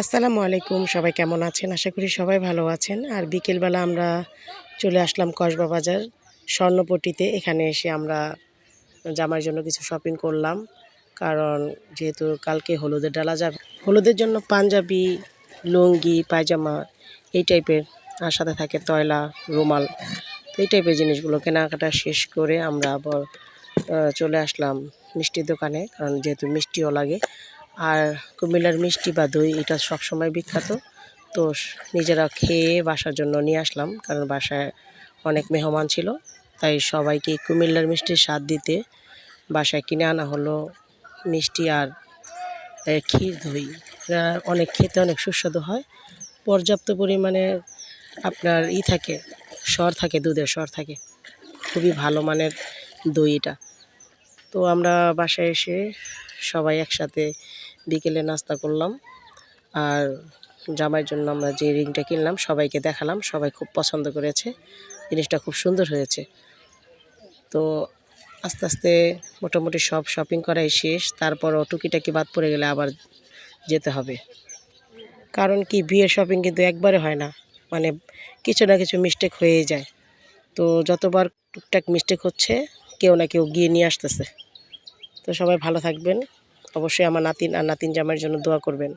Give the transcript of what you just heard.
আসসালামু আলাইকুম, সবাই কেমন আছেন? আশা করি সবাই ভালো আছেন। আর বিকেলবেলা আমরা চলে আসলাম কসবা বাজার স্বর্ণপট্টিতে। এখানে এসে আমরা জামার জন্য কিছু শপিং করলাম। কারণ যেহেতু কালকে হলুদের ডালা যাবে, হলুদের জন্য পাঞ্জাবি, লুঙ্গি, পায়জামা এই টাইপের আর সাথে থাকে তয়লা, রুমাল। এই টাইপের জিনিসগুলো কেনাকাটা শেষ করে আমরা আবার চলে আসলাম মিষ্টির দোকানে। কারণ যেহেতু মিষ্টিও লাগে আর কুমিল্লার মিষ্টি বা দই, এটা সবসময় বিখ্যাত। তো নিজেরা খেয়ে বাসার জন্য নিয়ে আসলাম, কারণ বাসায় অনেক মেহমান ছিল। তাই সবাইকে কুমিল্লার মিষ্টির স্বাদ দিতে বাসায় কিনে আনা হলো মিষ্টি আর ক্ষীর দই। অনেক খেতে অনেক সুস্বাদু হয়। পর্যাপ্ত পরিমাণে আপনার ই থাকে সর থাকে, দুধের সর থাকে। খুবই ভালো মানের দই এটা। তো আমরা বাসায় এসে সবাই একসাথে বিকেলে নাস্তা করলাম। আর জামাইয়ের জন্য আমরা যে রিংটা কিনলাম, সবাইকে দেখালাম। সবাই খুব পছন্দ করেছে। জিনিসটা খুব সুন্দর হয়েছে। তো আস্তে আস্তে মোটামুটি সব শপিং করাই শেষ। তারপরও টুকিটাকি বাদ পড়ে গেলে আবার যেতে হবে। কারণ কি, বিয়ের শপিং কিন্তু একবারে হয় না। মানে কিছু না কিছু মিস্টেক হয়েই যায়। তো যতবার টুকটাক মিস্টেক হচ্ছে, কেউ না কেউ গিয়ে নিয়ে আসতেছে। তো সবাই ভালো থাকবেন। অবশ্যই আমার নাতিন আর নাতিন জামাইয়ের জন্য দোয়া করবেন।